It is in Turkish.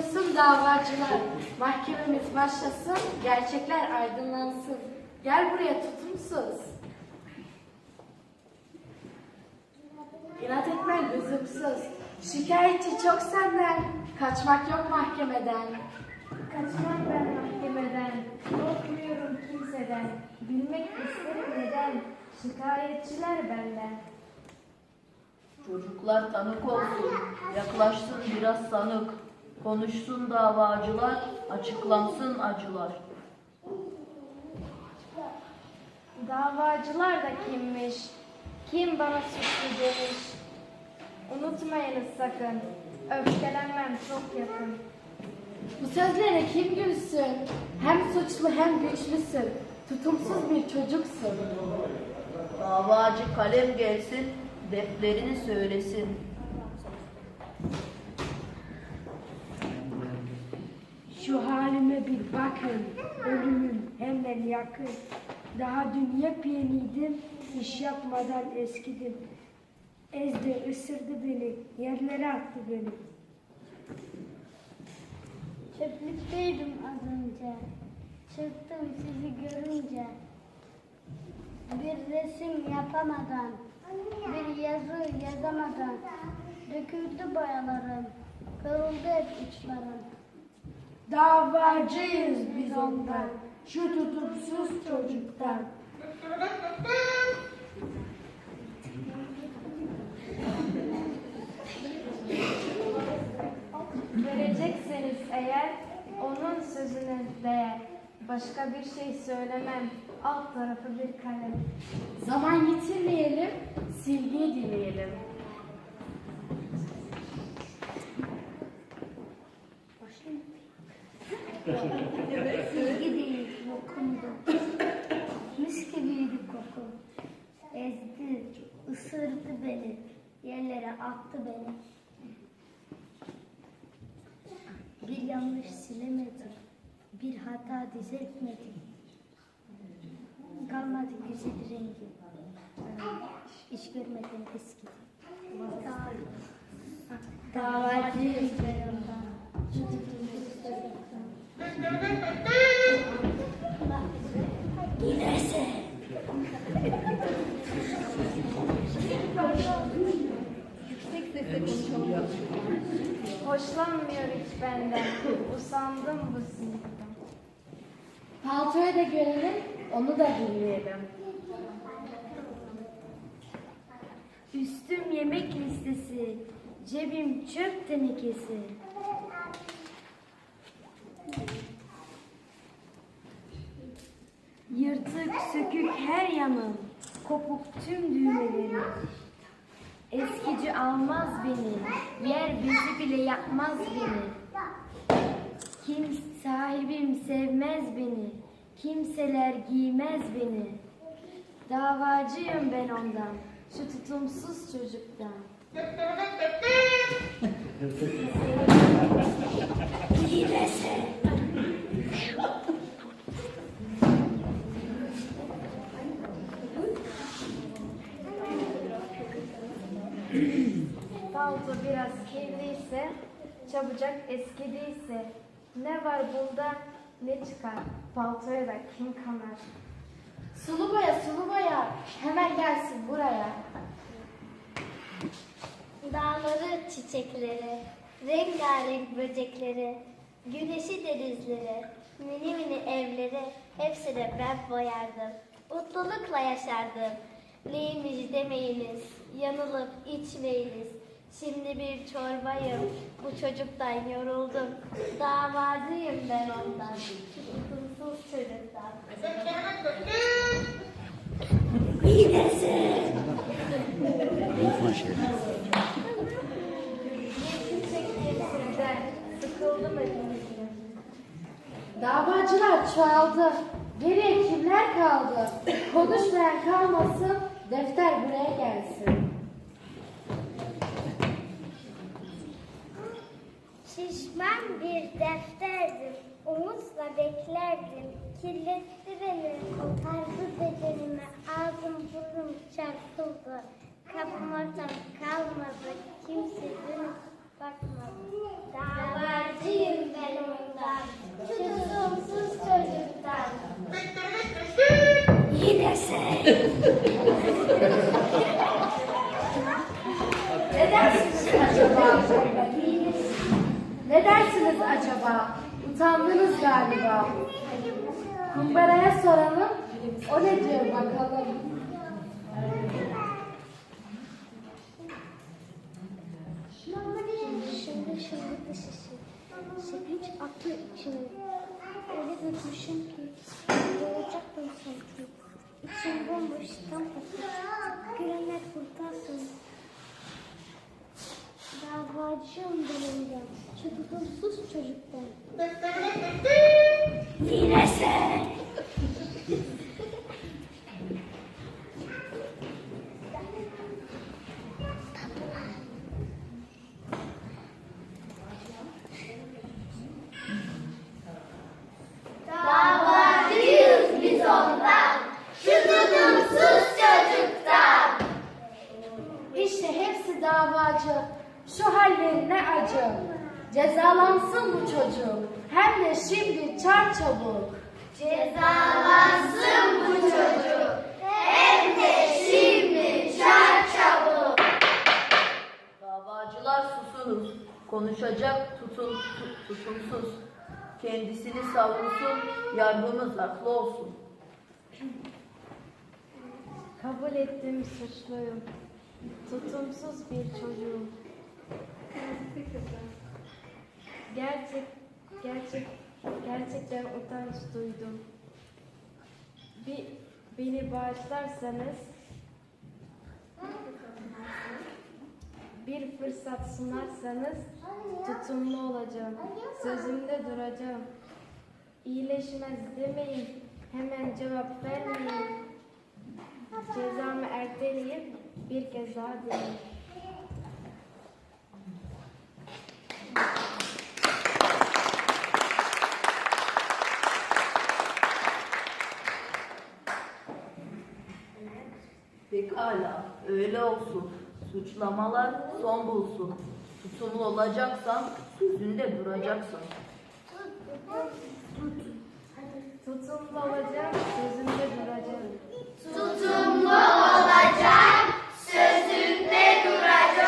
Konuşsun davacılar. Mahkememiz başlasın, gerçekler aydınlansın. Gel buraya tutumsuz. İnat etme lüzumsuz. Şikayetçi çok senden. Kaçmak yok mahkemeden. Kaçmak ben mahkemeden, korkmuyorum kimseden. Bilmek isterim neden, şikayetçiler benden. Çocuklar tanık olsun, yaklaşsın biraz sanık. Konuşsun davacılar, açıklansın acılar. Davacılar da kimmiş, kim bana suçlu demiş. Unutmayınız sakın, öfkelenmem çok yakın. Bu sözlere kim gülsün? Hem suçlu hem güçlüsün. Tutumsuz bir çocuksun. Davacı kalem gelsin, defterini söylesin. Şu halime bir bakın, ölümüm hemen yakın. Daha dün yepyeniydim, iş yapmadan eskidim. Ezdi, ısırdı beni, yerlere attı beni. Çöplükteydim az önce. Çıktım sizi görünce. Bir resim yapamadan, bir yazı yazamadan. Döküldü boyalarım, kırıldı hep uçlarım. Davacıyız biz ondan, şu tutumsuz çocuktan. Verecekseniz eğer, onun sözüne değer. Başka bir şey söylemem, alt tarafı bir kalem. Zaman yitirmeyelim, silgiyi dileyelim. Silgi değil, lokumdu. Mis gibiydi koku. Ezdi, ısırdı beni, yerlere attı beni. Bir yanlış silemedim, bir hata düzeltmedim. Kalmadı güzel rengi, iş görmeden eskidi. Davacıyız ben ondan, şu tutumsuz çocuktan. Hoşlanmıyor hiç benden, usandım bu sinirden. Paltoyu da görelim, onu da dinleyelim. Üstüm yemek listesi, cebim çöp tenekesi. Yırtık sökük her yanım, kopuk tüm düğmelerim. Eskici almaz beni, yer bezi bile yapmaz beni. Kim sahibim sevmez beni, kimseler giymez beni. Davacıyım ben ondan, şu tutumsuz çocuktan. Palto biraz kirliyse, çabucak eskidiyse, ne var bunda ne çıkar, paltoya da kim kanar? Sulu boya, sulu boya. Hemen gelsin buraya. Dağları, çiçekleri, rengarenk böcekleri, güneşi denizleri, mini mini evleri hepsine ben boyardım. Mutlulukla yaşardım. Neymiş demeyiniz, yanılıp içmeyiniz. Şimdi bir çorbayım, bu çocuktan yoruldum. Davacıyım ben ondan, tutumsuz çocuktan. Yetim çektiğim sizden, sıkıldım hepinizden. Davacılar çoğaldı. Geriye kimler kaldı? Konuşmayan kalmasın, defter buraya gelsin. Şişman bir defterdim, omuzla beklerdim. Kirletti beni, kopardı bedenimi, ağzım burnum çarpıldı. Kapım ortam kalmadı, kimse dönüp bakmadı. Davacıyım ben ondan, çözümsüz çocuktan. Yine sen. acaba? Utandınız galiba. Kumbaraya soralım. O ne diyor bakalım. Şimdi şimdi dışısı. Sevinç aklı içine. Öyle götmüşüm ki. Doğacaktım sanki. İçim bomboş tam patır. Görenler kurtarsın. Davacıyım benim tutumsuz çocuktan. Yine sen. Davacı. Şu hallerine acı. Cezalansın bu çocuk. Hem de şimdi çar çabuk. Cezalansın bu çocuk, hem de şimdi çar çabuk. Davacılar susunuz. Konuşacak tutun, tut- tutumsuz. Kendisini savunsun, yargımız haklı olsun. Kabul ettim suçluyum. Tutumsuz bir çocuğum. Gerçek, gerçek, gerçekten utanç duydum. Bir, beni bağışlarsanız bir fırsat sunarsanız tutumlu olacağım. Sözümde duracağım. İyileşmez demeyin. Hemen cevap vermeyin. Cezamı erteleyip bir kez daha deneyin. Pekala, öyle olsun. Suçlamalar son bulsun. Tutumlu olacaksan sözünde duracaksın. Tutumlu olacak, sözünde duracak. Tutumlu olacak, sözünde duracak.